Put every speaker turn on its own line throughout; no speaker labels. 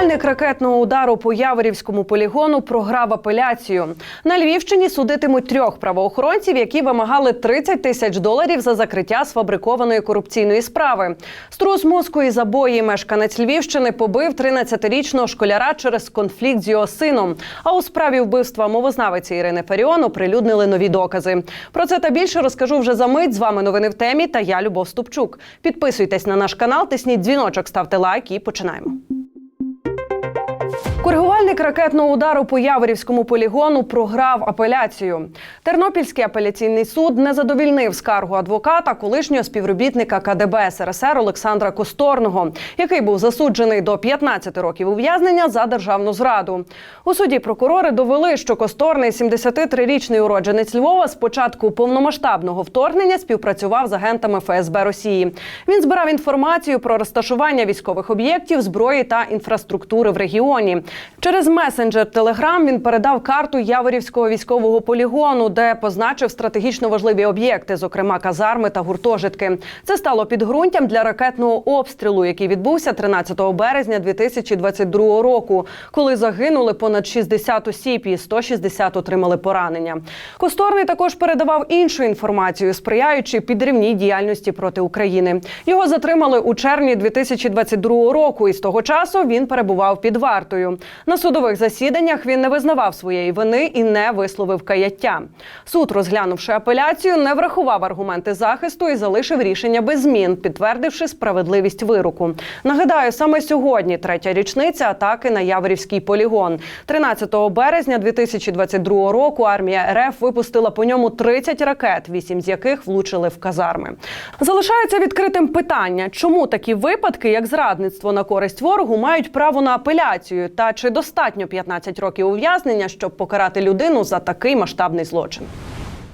Коригувальник ракетного удару по Яворівському полігону програв апеляцію. На Львівщині судитимуть трьох правоохоронців, які вимагали 30 тисяч доларів за закриття сфабрикованої корупційної справи. Струс мозку і забої мешканець Львівщини побив 13-річного школяра через конфлікт з його сином. А у справі вбивства мовознавиці Ірини Фаріон оприлюднили нові докази. Про це та більше розкажу вже за мить. З вами новини в темі. Та я Любов Ступчук. Підписуйтесь на наш канал, тисніть дзвіночок, ставте лайк і починаємо. Коригувальник ракетного удару по Яворівському полігону програв апеляцію. Тернопільський апеляційний суд не задовільнив скаргу адвоката колишнього співробітника КДБ СРСР Олександра Косторного, який був засуджений до 15 років ув'язнення за державну зраду. У суді прокурори довели, що Косторний, 73-річний уродженець Львова, з початку повномасштабного вторгнення співпрацював з агентами ФСБ Росії. Він збирав інформацію про розташування військових об'єктів, зброї та інфраструктури в регіоні. Через месенджер Телеграм він передав карту Яворівського військового полігону, де позначив стратегічно важливі об'єкти, зокрема казарми та гуртожитки. Це стало підґрунтям для ракетного обстрілу, який відбувся 13 березня 2022 року, коли загинули понад 60 осіб і 160 отримали поранення. Косторний також передавав іншу інформацію, сприяючи підривній діяльності проти України. Його затримали у червні 2022 року, і з того часу він перебував під вартою. На судових засіданнях він не визнавав своєї вини і не висловив каяття. Суд, розглянувши апеляцію, не врахував аргументи захисту і залишив рішення без змін, підтвердивши справедливість вироку. Нагадаю, саме сьогодні третя річниця атаки на Яворівський полігон. 13 березня 2022 року армія РФ випустила по ньому 30 ракет, вісім з яких влучили в казарми. Залишається відкритим питання, чому такі випадки, як зрадництво на користь ворогу, мають право на апеляцію, та чи достатньо 15 років ув'язнення, щоб покарати людину за такий масштабний злочин.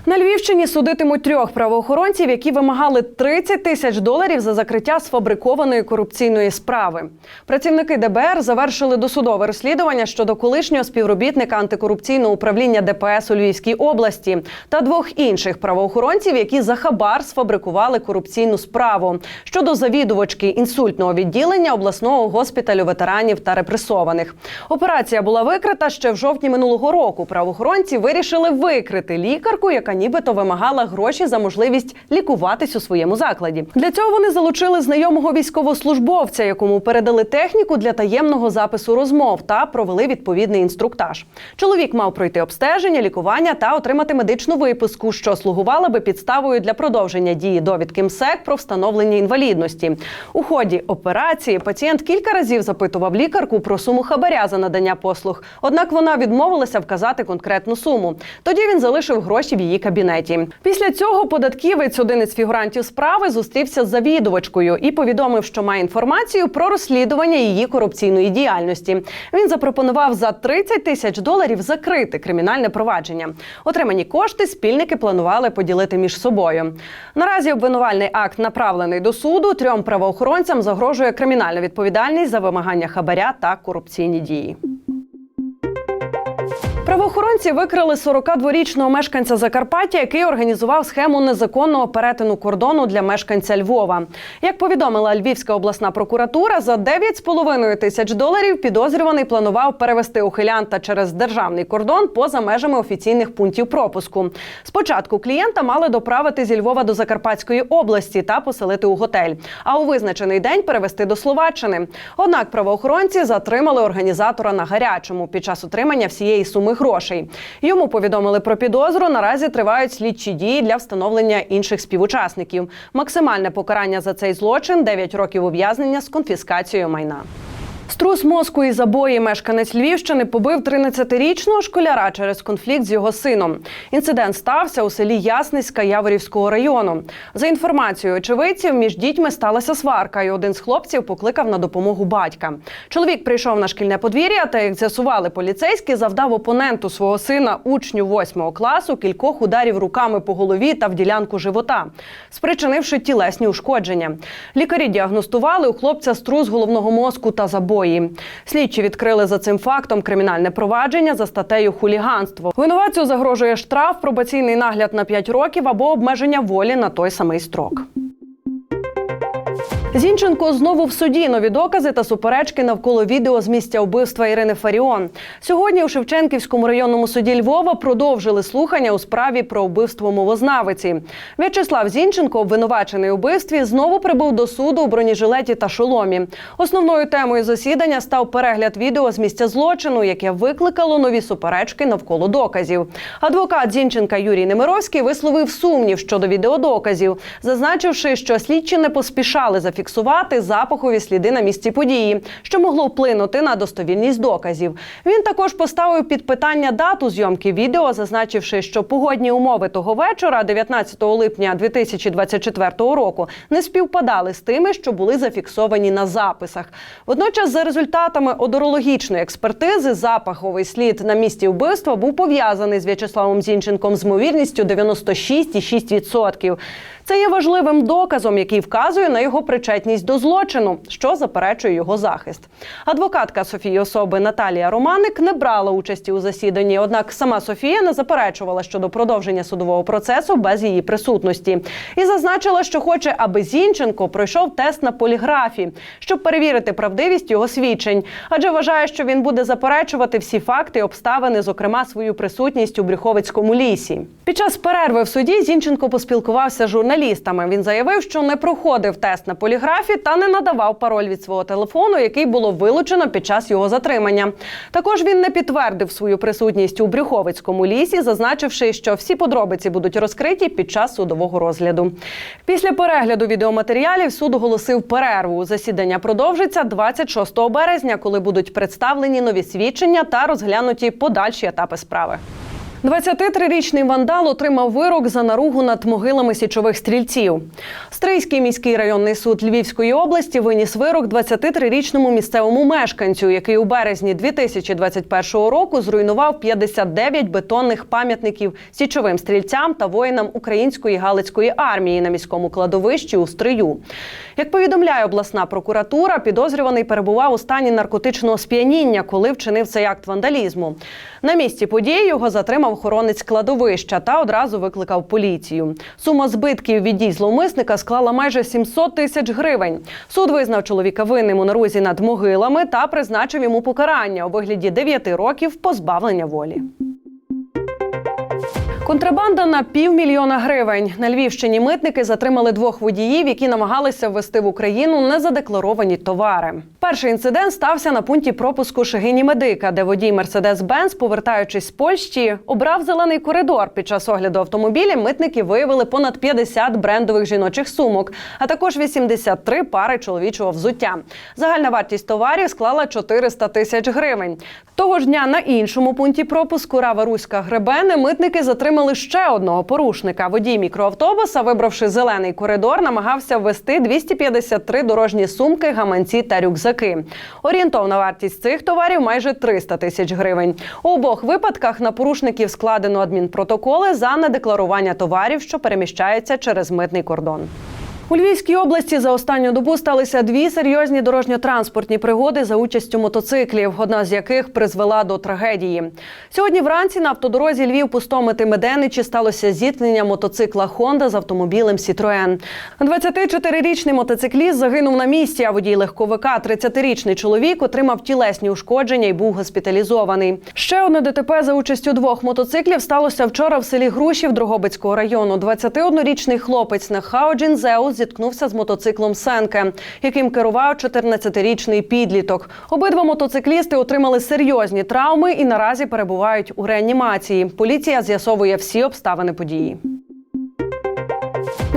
На Львівщині судитимуть трьох правоохоронців, які вимагали 30 тисяч доларів за закриття сфабрикованої корупційної справи. Працівники ДБР завершили досудове розслідування щодо колишнього співробітника антикорупційного управління ДПС у Львівській області та двох інших правоохоронців, які за хабар сфабрикували корупційну справу щодо завідувачки інсультного відділення обласного госпіталю ветеранів та репресованих. Операція була викрита ще в жовтні минулого року. Правоохоронці вирішили викрити лікарку, яка нібито вимагала гроші за можливість лікуватись у своєму закладі. Для цього вони залучили знайомого військовослужбовця, якому передали техніку для таємного запису розмов та провели відповідний інструктаж. Чоловік мав пройти обстеження, лікування та отримати медичну виписку, що слугувала би підставою для продовження дії довідки МСЕК про встановлення інвалідності. У ході операції пацієнт кілька разів запитував лікарку про суму хабаря за надання послуг. Однак вона відмовилася вказати конкретну суму. Тоді він залишив гроші в її кабінеті. Після цього податківець, один із фігурантів справи, зустрівся з завідувачкою і повідомив, що має інформацію про розслідування її корупційної діяльності. Він запропонував за 30 тисяч доларів закрити кримінальне провадження. Отримані кошти спільники планували поділити між собою. Наразі обвинувальний акт направлений до суду. Трьом правоохоронцям загрожує кримінальна відповідальність за вимагання хабаря та корупційні дії. Правоохоронці викрили 42-річного мешканця Закарпаття, який організував схему незаконного перетину кордону для мешканця Львова. Як повідомила Львівська обласна прокуратура, за 9,5 тисяч доларів підозрюваний планував перевести ухилянта через державний кордон поза межами офіційних пунктів пропуску. Спочатку клієнта мали доправити зі Львова до Закарпатської області та поселити у готель, а у визначений день перевести до Словаччини. Однак правоохоронці затримали організатора на гарячому під час отримання всієї суми грошей. Йому повідомили про підозру. Наразі тривають слідчі дії для встановлення інших співучасників. Максимальне покарання за цей злочин 9 років ув'язнення з конфіскацією майна. Струс мозку і забої мешканець Львівщини побив 13-річного школяра через конфлікт з його сином. Інцидент стався у селі Ясницька Яворівського району. За інформацією очевидців, між дітьми сталася сварка, і один з хлопців покликав на допомогу батька. Чоловік прийшов на шкільне подвір'я та, як з'ясували поліцейські, завдав опоненту свого сина, учню 8 класу, кількох ударів руками по голові та в ділянку живота, спричинивши тілесні ушкодження. Лікарі діагностували у хлопця струс головного мозку та забої. Слідчі відкрили за цим фактом кримінальне провадження за статтею хуліганство. Винуватцю загрожує штраф, пробаційний нагляд на 5 років або обмеження волі на той самий строк. Зінченко знову в суді нові докази та суперечки навколо відео з місця вбивства Ірини Фаріон. Сьогодні у Шевченківському районному суді Львова продовжили слухання у справі про вбивство мовознавиці. В'ячеслав Зінченко, обвинувачений у вбивстві, знову прибув до суду у бронежилеті та шоломі. Основною темою засідання став перегляд відео з місця злочину, яке викликало нові суперечки навколо доказів. Адвокат Зінченка Юрій Немировський висловив сумнів щодо відеодоказів, зазначивши, що слідчі не поспішали зафіксувати запахові сліди на місці події, що могло вплинути на достовірність доказів. Він також поставив під питання дату зйомки відео, зазначивши, що погодні умови того вечора, 19 липня 2024 року, не співпадали з тими, що були зафіксовані на записах. Водночас, за результатами одорологічної експертизи, запаховий слід на місці вбивства був пов'язаний з В'ячеславом Зінченком з ймовірністю 96,6%. Це є важливим доказом, який вказує на його причетність до злочину, що заперечує його захист. Адвокатка Софії особи Наталія Романик не брала участі у засіданні. Однак сама Софія не заперечувала щодо продовження судового процесу без її присутності і зазначила, що хоче, аби Зінченко пройшов тест на поліграфі, щоб перевірити правдивість його свідчень, адже вважає, що він буде заперечувати всі факти обставини, зокрема свою присутність у Брюховицькому лісі. Під час перерви в суді Зінченко поспілкувався з журналістами. Він заявив, що не проходив тест на поліграфі та не надавав пароль від свого телефону, який було вилучено під час його затримання. Також він не підтвердив свою присутність у Брюховицькому лісі, зазначивши, що всі подробиці будуть розкриті під час судового розгляду. Після перегляду відеоматеріалів суд оголосив перерву. Засідання продовжиться 26 березня, коли будуть представлені нові свідчення та розглянуті подальші етапи справи. 23-річний вандал отримав вирок за наругу над могилами січових стрільців. Стрийський міський районний суд Львівської області виніс вирок 23-річному місцевому мешканцю, який у березні 2021 року зруйнував 59 бетонних пам'ятників січовим стрільцям та воїнам української галицької армії на міському кладовищі у Стрию. Як повідомляє обласна прокуратура, підозрюваний перебував у стані наркотичного сп'яніння, коли вчинив цей акт вандалізму. На місці події його затримав охоронець кладовища та одразу викликав поліцію. Сума збитків від дій зловмисника склала майже 700 тисяч гривень. Суд визнав чоловіка винним у нарузі над могилами та призначив йому покарання у вигляді 9 років позбавлення волі. Контрабанда на півмільйона гривень на Львівщині. Митники затримали двох водіїв, які намагалися ввести в Україну незадекларовані товари. Перший інцидент стався на пункті пропуску Шегині Медика, де водій Мерседес-Бенц, повертаючись з Польщі, обрав зелений коридор. Під час огляду автомобіля митники виявили понад 50 брендових жіночих сумок, а також 83 пари чоловічого взуття. Загальна вартість товарів склала 400 тисяч гривень. Того ж дня на іншому пункті пропуску Рава Руська Гребени митники затримали ще одного порушника. Водій мікроавтобуса, вибравши зелений коридор, намагався ввести 253 дорожні сумки, гаманці та рюкзаки. Орієнтовна вартість цих товарів майже 300 тисяч гривень. У обох випадках на порушників складено адмінпротоколи за недекларування товарів, що переміщаються через митний кордон. У Львівській області за останню добу сталися дві серйозні дорожньо-транспортні пригоди за участю мотоциклів, одна з яких призвела до трагедії. Сьогодні вранці на автодорозі Львів пустомити Меденичі сталося зіткнення мотоцикла Хонда з автомобілем Сітроен. 24-річний мотоцикліст загинув на місці. А водій легковика, 30-річний чоловік, отримав тілесні ушкодження і був госпіталізований. Ще одне ДТП за участю двох мотоциклів сталося вчора в селі Грушів Дрогобицького району. 21-річний хлопець на Хауджін Зеус зіткнувся з мотоциклом Сенке, яким керував 14-річний підліток. Обидва мотоциклісти отримали серйозні травми і наразі перебувають у реанімації. Поліція з'ясовує всі обставини події.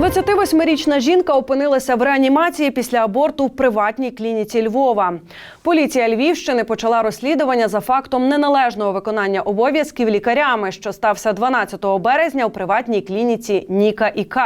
28-річна жінка опинилася в реанімації після аборту в приватній клініці Львова. Поліція Львівщини почала розслідування за фактом неналежного виконання обов'язків лікарями, що стався 12 березня у приватній клініці Ніка ІК.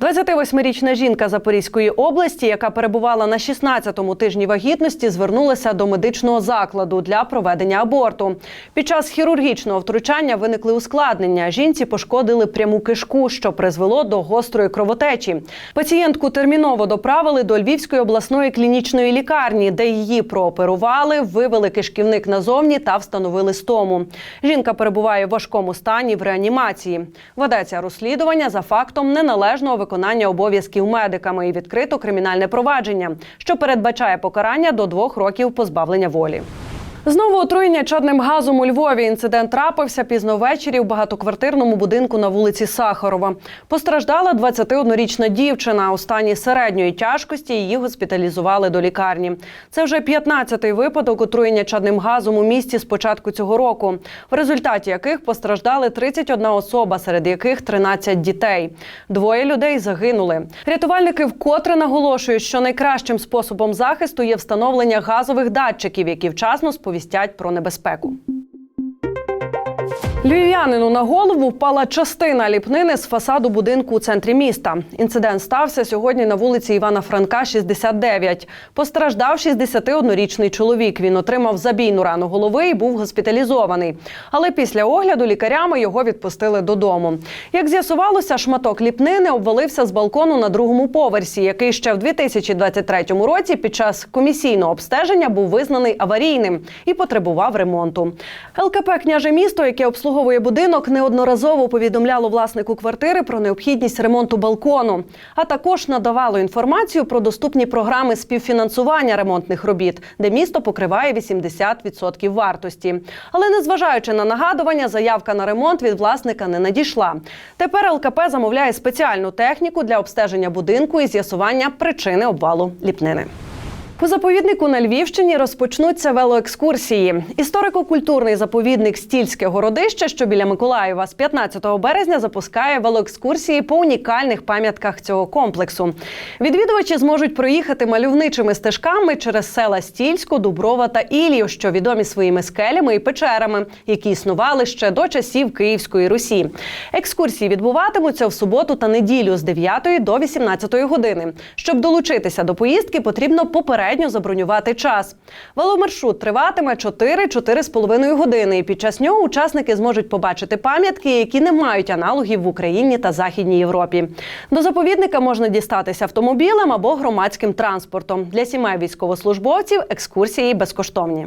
28-річна жінка Запорізької області, яка перебувала на 16-му тижні вагітності, звернулася до медичного закладу для проведення аборту. Під час хірургічного втручання виникли ускладнення. Жінці пошкодили пряму кишку, що призвело до гострої кровотечі кровотечі. Пацієнтку терміново доправили до Львівської обласної клінічної лікарні, де її прооперували, вивели кишківник назовні та встановили стому. Жінка перебуває в важкому стані в реанімації. Ведеться розслідування за фактом неналежного виконання обов'язків медиками і відкрито кримінальне провадження, що передбачає покарання до двох років позбавлення волі. Знову отруєння чадним газом у Львові. Інцидент трапився пізно ввечері в багатоквартирному будинку на вулиці Сахарова. Постраждала 21-річна дівчина. У стані середньої тяжкості її госпіталізували до лікарні. Це вже 15-й випадок отруєння чадним газом у місті з початку цього року, в результаті яких постраждали 31 особа, серед яких 13 дітей. Двоє людей загинули. Рятувальники вкотре наголошують, що найкращим способом захисту є встановлення газових датчиків, які вчасно сповістять про небезпеку. Львів'янину на голову впала частина ліпнини з фасаду будинку у центрі міста. Інцидент стався сьогодні на вулиці Івана Франка, 69. Постраждав 61-річний чоловік. Він отримав забійну рану голови і був госпіталізований. Але після огляду лікарями його відпустили додому. Як з'ясувалося, шматок ліпнини обвалився з балкону на другому поверсі, який ще в 2023 році під час комісійного обстеження був визнаний аварійним і потребував ремонту. ЛКП княже місто, яке обслуговує будинок, неодноразово повідомляло власнику квартири про необхідність ремонту балкону, а також надавало інформацію про доступні програми співфінансування ремонтних робіт, де місто покриває 80% вартості. Але незважаючи на нагадування, заявка на ремонт від власника не надійшла. Тепер ЛКП замовляє спеціальну техніку для обстеження будинку і з'ясування причини обвалу ліпнини. У заповіднику на Львівщині розпочнуться велоекскурсії. Історико-культурний заповідник Стільське городище, що біля Миколаєва, з 15 березня запускає велоекскурсії по унікальних пам'ятках цього комплексу. Відвідувачі зможуть проїхати мальовничими стежками через села Стільську, Дуброва та Ілію, що відомі своїми скелями і печерами, які існували ще до часів Київської Русі. Екскурсії відбуватимуться в суботу та неділю з 9 до 18 години. Щоб долучитися до поїздки, потрібно попередньо забронювати час. Веломаршрут триватиме 4-4,5 години. І під час нього учасники зможуть побачити пам'ятки, які не мають аналогів в Україні та Західній Європі. До заповідника можна дістатися автомобілем або громадським транспортом. Для сімей військовослужбовців екскурсії безкоштовні.